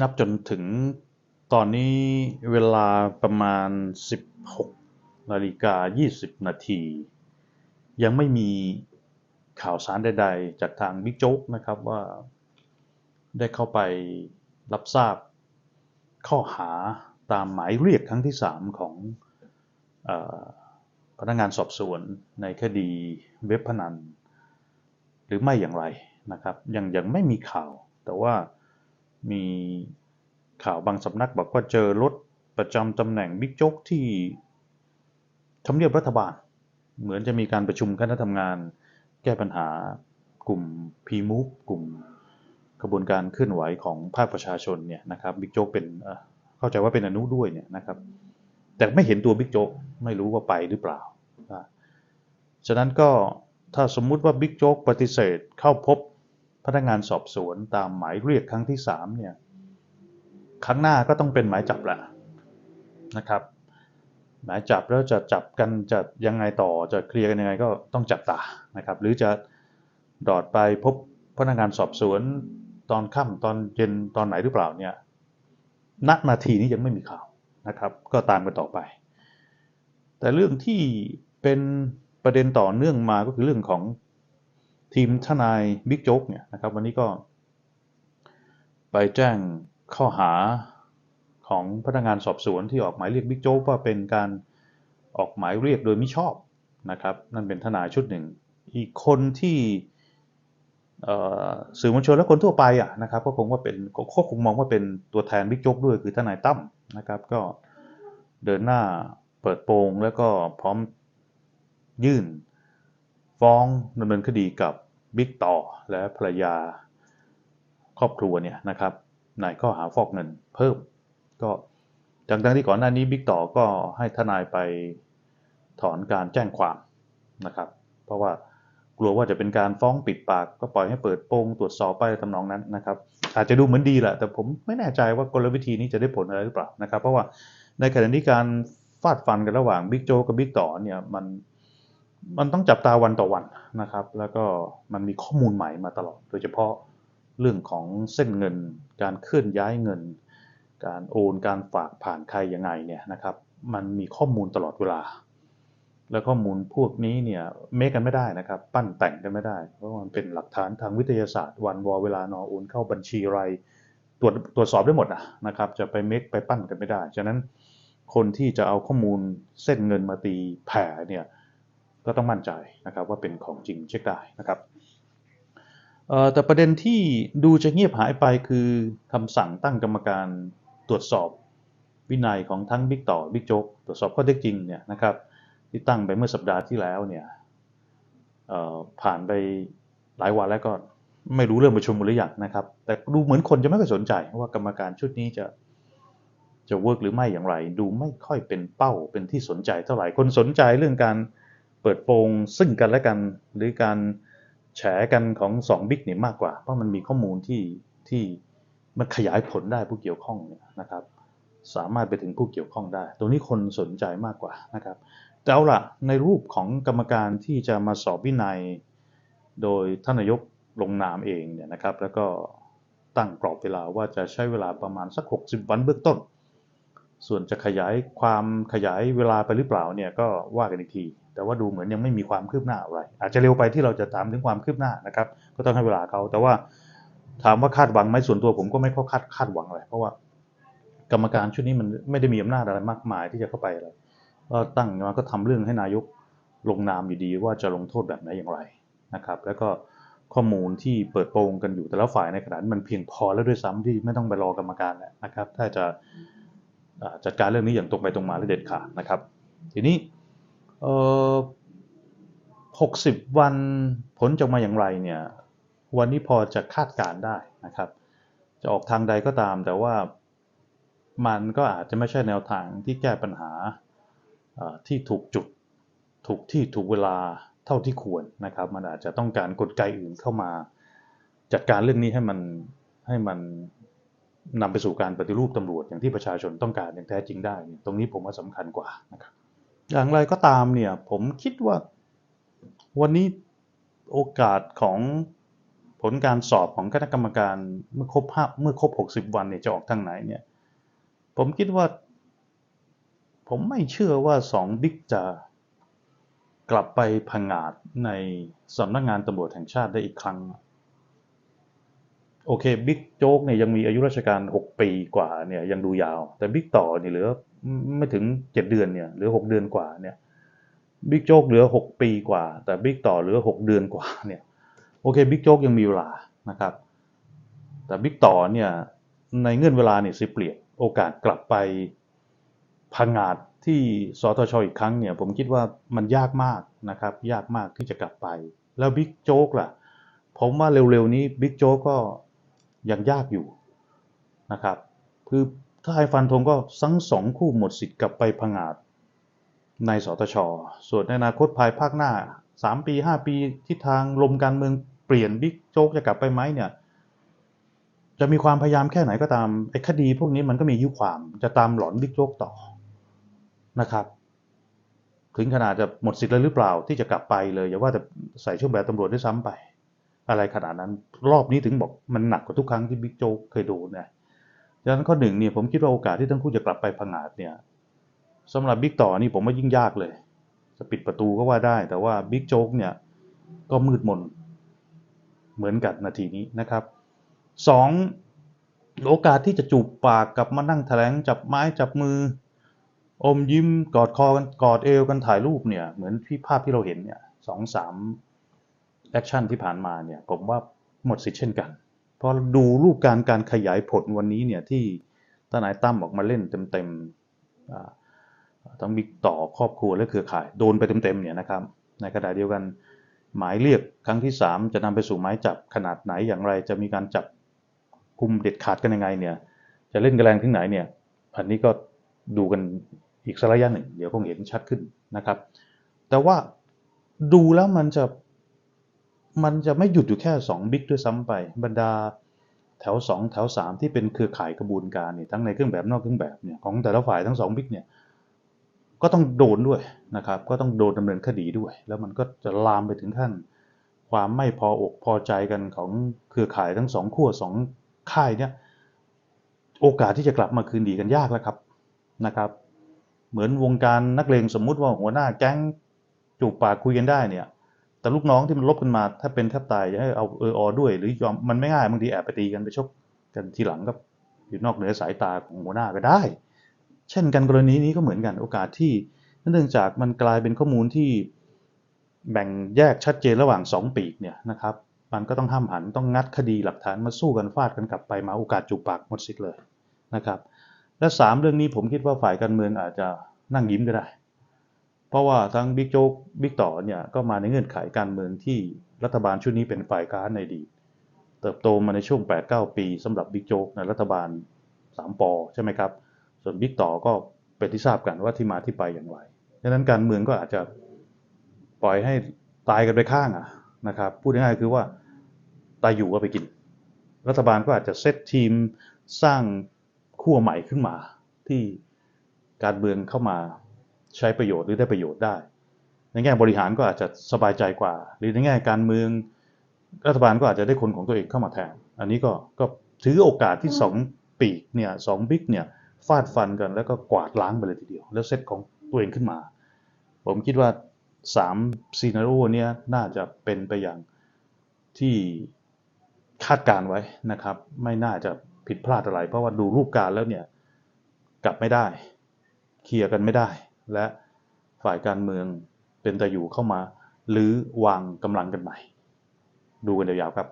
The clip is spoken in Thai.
นับจนถึงตอนนี้เวลาประมาณ 16นาฬิกา 20 นาที ยังไม่มีข่าวสารใดๆ จากทางบิ๊กโจ๊กนะครับว่าได้เข้าไปรับทราบข้อหาตามหมายเรียกครั้งที่ 3 ของออพนักงานสอบสวนในคดีเว็บพนัน หรือไม่อย่างไรนะครับ ยังยังไม่มีข่าวแต่ว่า มีข่าวบางสำนักบอกว่าเจอรถประจำตำแหน่งบิ๊กโจ๊กที่ทำเนียบรัฐบาล เหมือนจะมีการประชุมคณะทำงาน แก้ปัญหากลุ่มพีมูฟกลุ่มกระบวนการเคลื่อนไหวของภาคประชาชนเนี่ยนะครับบิ๊กโจ๊กเป็นเข้าใจว่าเป็นอนุด้วยเนี่ยนะครับ แต่ไม่เห็นตัวบิ๊กโจ๊กไม่รู้ว่าไปหรือเปล่าอ่าฉะนั้นก็ถ้าสมมุติว่าบิ๊กโจ๊กปฏิเสธเข้าพบ พนักงานสอบสวนตามหมายเรียกครั้งที่3เนี่ยครั้งหน้าก็ต้องเป็นหมายจับแหละนะครับ หมายจับแล้วจะจับกันจะยังไงต่อจะเคลียร์กันยังไงก็ต้องจับตานะครับ หรือจะดอดไปพบพนักงานสอบสวนตอนค่ำตอนเย็นตอนไหนหรือเปล่าเนี่ยณนาทีนี้ยังไม่มีข่าวนะครับ ก็ตามกันต่อไป แต่เรื่องที่เป็นประเด็นต่อเนื่องมาก็คือเรื่องของ ทีมทนายบิ๊กโจ๊กเนี่ยนะครับวันนี้ก็ ไปแจ้งข้อหาของพนักงานสอบสวนที่ออกหมายเรียกบิ๊กโจ๊กว่าเป็นการออกหมายเรียกโดยมิชอบนะครับนั่นเป็นทนายชุดหนึ่ง อีกคนที่สื่อมวลชนและคนทั่วไปอะนะครับก็คงว่าเป็นก็คงมองว่าเป็นตัวแทนบิ๊กโจ๊กด้วยคือทนายตั้มนะครับก็เดินหน้าเปิดโปงแล้วก็พร้อมยื่น ฟ้องดำเนินคดีกับ บิ๊กต่อและภรรยาครอบครัวเนี่ยนะครับในข้อหาฟอกเงินเพิ่ม ก็จากดังที่ก่อนหน้านี้บิ๊กต่อก็ให้ทนายไปถอนการแจ้งความนะครับ เพราะว่ากลัวว่าจะเป็นการฟ้องปิดปากก็ปล่อยให้เปิดโปงตรวจสอบไปทำนองนั้นนะครับ อาจจะดูเหมือนดีแหละแต่ผมไม่แน่ใจว่ากลวิธีนี้จะได้ผลอะไรหรือเปล่านะครับ เพราะว่าในขณะที่การฟาดฟันกันระหว่างบิ๊กโจกับบิ๊กต่อเนี่ยมัน มันต้องจับตาวันต่อวันนะครับ แล้วก็มันมีข้อมูลใหม่มาตลอด โดยเฉพาะเรื่องของเส้นเงิน การเคลื่อนย้ายเงิน การโอน การฝากผ่านใครยังไงเนี่ยนะครับ มันมีข้อมูลตลอดเวลา แล้วข้อมูลพวกนี้เนี่ยเมคกันไม่ได้นะครับ ปั้นแต่งกันไม่ได้ เพราะมันเป็นหลักฐานทางวิทยาศาสตร์ วันวอเวลานอโอนเข้าบัญชีไรตรวจตรวจสอบได้หมดนะครับ จะไปเมคไปปั้นกันไม่ได้ ฉะนั้นคนที่จะเอาข้อมูลเส้นเงินมาตีแผ่เนี่ย ก็ต้องมั่นใจนะครับว่าเป็นของจริงเช็คได้นะครับแต่ประเด็นที่ดูจะเงียบหายไปคือคำสั่งตั้งกรรมการตรวจสอบวินัยของทั้งบิ๊กต่อบิ๊กโจ๊กตรวจสอบข้อเท็จจริงเนี่ยนะครับที่ตั้งไปเมื่อสัปดาห์ที่แล้วเนี่ยผ่านไปหลายวันแล้วก็ไม่รู้เรื่องประชุมหรือยังนะครับ แต่ดูเหมือนคนจะไม่ค่อยสนใจว่ากรรมการชุดนี้จะจะเวิร์กหรือไม่อย่างไร ดูไม่ค่อยเป็นเป้าเป็นที่สนใจเท่าไหร่คนสนใจเรื่องการ เปิดโปงซึ่งกันและกัน หรือการแฉกันของสองบิ๊กเนี่ยมากกว่า เพราะมันมีข้อมูลที่ที่มันขยายผลได้ผู้เกี่ยวข้องเนี่ยนะครับ สามารถไปถึงผู้เกี่ยวข้องได้ ตรงนี้คนสนใจมากกว่านะครับแต่เอาล่ะในรูปของกรรมการที่จะมาสอบวินัย โดยท่านนายกลงนามเองเนี่ยนะครับ แล้วก็ตั้งกรอบเวลาว่าจะใช้เวลาประมาณสัก 60 วันเบื้องต้น ส่วนจะขยายความขยายเวลาไปหรือเปล่าเนี่ยก็ว่ากันอีกที แต่ว่าดูเหมือนยังไม่มีความคืบหน้าอะไร อาจจะเร็วไปที่เราจะตามถึงความคืบหน้านะครับ ก็ต้องให้เวลาเขา แต่ว่าถามว่าคาดหวังไหมส่วนตัวผมก็ไม่ค่อยคาดคาดหวังอะไร เพราะว่ากรรมการชุดนี้มันไม่ได้มีอำนาจอะไรมากมายที่จะเข้าไปอะไรก็ตั้งมาก็ทำเรื่องให้นายกลงนามอยู่ดีว่าจะลงโทษแบบไหนอย่างไรนะครับ แล้วก็ข้อมูลที่เปิดโปงกันอยู่แต่ละฝ่ายในขณะนั้นมันเพียงพอแล้วด้วยซ้ำที่ไม่ต้องไปรอกรรมการแล้วนะครับ ถ้าจะจัดการเรื่องนี้อย่างตรงไปตรงมาและเด็ดขาดนะครับ ทีนี้ เอ่อ60วันผลจะมาอย่างไรเนี่ยวันนี้พอจะคาดการได้นะครับ จะออกทางใดก็ตาม แต่ว่ามันก็อาจจะไม่ใช่แนวทางที่แก้ปัญหาที่ถูกจุดถูกที่ถูกเวลาเท่าที่ควรนะครับ มันอาจจะต้องการกลไกอื่นเข้ามา จัดการเรื่องนี้ให้มันให้มันนำไปสู่การปฏิรูปตำรวจอย่างที่ประชาชนต้องการอย่างแท้จริงได้เนี่ยตรงนี้ผมว่าสำคัญกว่านะครับ อย่างไรก็ตามเนี่ยผมคิดว่าวันนี้โอกาสของผลการสอบของคณะกรรมการเมื่อครบห้าเมื่อครบ 60 วันเนี่ยจะออกทางไหนเนี่ยผมคิดว่า ผมไม่เชื่อว่าสองบิ๊กจะกลับไปพังาดในสำนักงานตำรวจแห่งชาติได้อีกครั้ง โอเคบิ๊กโจ๊กเนี่ยยังมีอายุราชการ 6 ปีกว่าเนี่ยยังดูยาว แต่บิ๊กต่อเนี่ยเหลือ ไม่ถึง7เดือนเนี่ยหลือ6เดือนกว่าเนี่ยบิ๊กโจ๊กเหลือ6ปีกว่า แต่บิ๊กต่อเหลือ6เดือนกว่าเนี่ยโอเคบิ๊กโจ๊กยังมีเวลานะครับ แต่บิ๊กต่อเนี่ยในเงื่อนเวลาเนี่ยสิเปลี่ยนโอกาสกลับไปพังงาดที่สทชอีกครั้งเนี่ยผมคิดว่ามันยากมากนะครับ ยากมากที่จะกลับไป แล้วบิ๊กโจ๊กล่ะผมว่าเร็วๆนี้บิ๊กโจ๊กก็ยังยากอยู่นะครับ คือ ถ้าให้ฟันธงก็ทั้งสองคู่หมดสิทธิ์กลับไปพังาดในสตช ส่วนในอนาคตภายภาคหน้า 3 ปี 5 ปีทิศทางลมการเมืองเปลี่ยนบิ๊กโจ๊กจะกลับไปไหมเนี่ย จะมีความพยายามแค่ไหนก็ตามไอ้คดีพวกนี้มันก็มียุความจะตามหลอนบิ๊กโจ๊กต่อนะครับ ถึงขนาดจะหมดสิทธิ์เลยหรือเปล่าที่จะกลับไปเลย อย่าว่าแต่ใส่ชุดแบบตำรวจด้วยซ้ำไป อะไรขนาดนั้นรอบนี้ถึงบอกมันหนักกว่าทุกครั้งที่บิ๊กโจ๊กเคยโดนนะ ดังนั้นข้อหนึ่งเนี่ยผมคิดว่าโอกาสที่ทั้งคู่จะกลับไปพังงาดเนี่ยสำหรับบิ๊กต่อนี่ผมว่ายิ่งยากเลย จะปิดประตูก็ว่าได้ แต่ว่าบิ๊กโจ๊กเนี่ยก็มืดมนเหมือนกับนาทีนี้นะครับสองโอกาสที่จะจูบปากกับมานั่งแถลงจับไม้จับมือ อมยิ้มกอดคอกันกอดเอวกันถ่ายรูปเนี่ยเหมือนที่ภาพที่เราเห็นเนี่ยสองสามแอคชั่นที่ผ่านมาเนี่ยผมว่าหมดสิทธิ์เช่นกัน พอดูรูปการการขยายผลวันนี้เนี่ยที่ทนายตั้มออกมาเล่นเต็มๆทั้งบิ๊กต่อครอบครัวและเครือข่าย โดนไปเต็มๆเนี่ยนะครับ ในขณะเดียวกันหมายเรียกครั้งที่ 3 จะนำไปสู่หมายจับขนาดไหนอย่างไรจะมีการจับคุมเด็ดขาดกันยังไงเนี่ยจะเล่นกันแรงถึงไหนเนี่ยอันนี้ก็ดูกันอีกสักระยะหนึ่ง เดี๋ยวคงเห็นชัดขึ้นนะครับ แต่ว่าดูแล้วมันจะ มันจะไม่หยุดอยู่แค่ 2 บิ๊กด้วยซ้ำไป บรรดาแถว 2 แถว 3 ที่เป็นเครือข่ายกระบวนการเนี่ยทั้งในเครื่องแบบนอกเครื่องแบบเนี่ยของแต่ละฝ่ายทั้ง2บิ๊กเนี่ยก็ต้องโดนด้วยนะครับ ก็ต้องโดนดำเนินคดีด้วย แล้วมันก็จะลามไปถึงขั้น ความไม่พออกพอใจกันของเครือข่ายทั้งสองขั้วสองค่ายเนี่ยโอกาสที่จะกลับมาคืนดีกันยากแล้วครับนะครับ เหมือนวงการนักเลงสมมุติว่าหัวหน้าแก๊งจูบปากคุยกันได้เนี่ย แต่ลูกน้องที่มันลบกันมา ถ้าเป็นแทบตายจะให้เอาเอออด้วย หรือยอมมันไม่ง่ายบางทีแอบไปตีกันไปชกกันทีหลังก็อยู่นอกเหนือสายตาของหัวหน้าก็ได้ เช่นกันกรณีนี้ก็เหมือนกันโอกาสที่เนื่องจากมันกลายเป็นข้อมูลที่แบ่งแยกชัดเจนระหว่างสองปีกเนี่ยนะครับมันก็ต้องห้ามหันต้องงัดคดีหลักฐานมาสู้กันฟาดกันกลับไปมาโอกาสจุกปากหมดสิทธิ์เลยนะครับและสามเรื่องนี้ผมคิดว่าฝ่ายการเมืองอาจจะนั่งยิ้มก็ได้ เพราะว่าทั้งบิ๊กโจ๊กบิ๊กต่อเนี่ยก็มาในเงื่อนไขการเมืองที่รัฐบาลชุดนี้เป็นฝ่ายค้านในดีเติบโตมาในช่วง 8-9 ปีสำหรับบิ๊กโจ๊กในรัฐบาล 3ปอใช่ไหมครับ ส่วนบิ๊กต่อก็เป็นที่ทราบกันว่าที่มาที่ไปอย่างไรดังนั้นการเมืองก็อาจจะปล่อยให้ตายกันไปข้างอะนะครับพูดง่ายๆคือว่าตายอยู่ก็ไปกิน รัฐบาลก็อาจจะเซตทีมสร้างขั้วใหม่ขึ้นมาที่การเมืองเข้ามา ใช้ประโยชน์หรือได้ประโยชน์ได้ ในแง่บริหารก็อาจจะสบายใจกว่า หรือในแง่การเมืองรัฐบาลก็อาจจะได้คนของตัวเองเข้ามาแทน อันนี้ก็ก็ถือโอกาสที่สองปีกเนี่ยสองบิ๊กเนี่ยฟาดฟันกันแล้วก็กวาดล้างไปเลยทีเดียว แล้วเซตของตัวเองขึ้นมา ผมคิดว่าสามซีนารีโอเนี้ยน่าจะเป็นไปอย่างที่คาดการไว้นะครับ ไม่น่าจะผิดพลาดอะไร เพราะว่าดูรูปการแล้วเนี่ยกลับไม่ได้ เคลียร์กันไม่ได้ และฝ่ายการเมืองเป็นแต่อยู่เข้ามาหรือวางกำลังกันใหม่ ดูกันยาวๆครับ